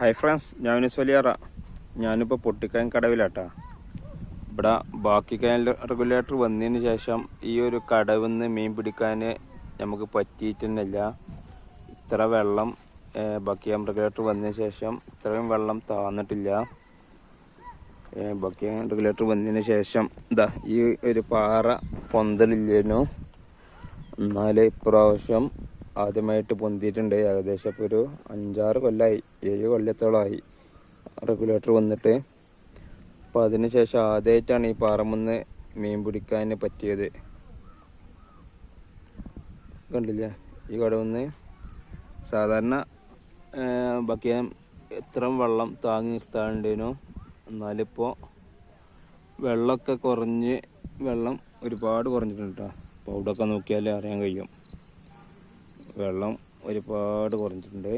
Hi friends ഞാൻ വലിയറ ഞാനിപ്പോൾ പൊട്ടിക്കാൻ കടവിലാട്ടാ. ഇവിടെ ബാക്കി കായൽ റെഗുലേറ്റർ വന്നതിന് ശേഷം ഈ ഒരു കടവിൽ നിന്ന് മീൻ പിടിക്കാൻ നമുക്ക് പറ്റിയിട്ടുന്നില്ല. ഇത്ര വെള്ളം ബാക്കി ബക്കിയാം റെഗുലേറ്റർ വന്നതിന് ശേഷം ഇത്രയും വെള്ളം താന്നിട്ടില്ല. ബക്കിയാം റെഗുലേറ്റർ വന്നതിന് ശേഷം ഇതാ ഈ ഒരു പാറ പൊന്തലില്ലേനു. എന്നാൽ ഇപ്രാവശ്യം ആദ്യമായിട്ട് പൊന്തിയിട്ടുണ്ട്. ഏകദേശം ഇപ്പോൾ ഒരു അഞ്ചാറ് കൊല്ലമായി ഏഴ് കൊല്ലത്തോളമായി റെഗുലേറ്റർ വന്നിട്ട്. അപ്പോൾ അതിന് ശേഷം ആദ്യമായിട്ടാണ് ഈ പാറമുന്ന് മീൻ പിടിക്കാൻ പറ്റിയത്. കണ്ടില്ലേ? ഈ കടവന്ന് സാധാരണ ബക്കിയാൻ എത്ര വെള്ളം താങ്ങി നിർത്താണ്ടേനു എന്നാലിപ്പോൾ വെള്ളമൊക്കെ കുറഞ്ഞ് വെള്ളം ഒരുപാട് കുറഞ്ഞിട്ടുണ്ട് കേട്ടോ. അപ്പോൾ അവിടെയൊക്കെ നോക്കിയാലേ അറിയാൻ കഴിയും. വെള്ളം ഒരുപാട് കുറഞ്ഞിട്ടുണ്ട്.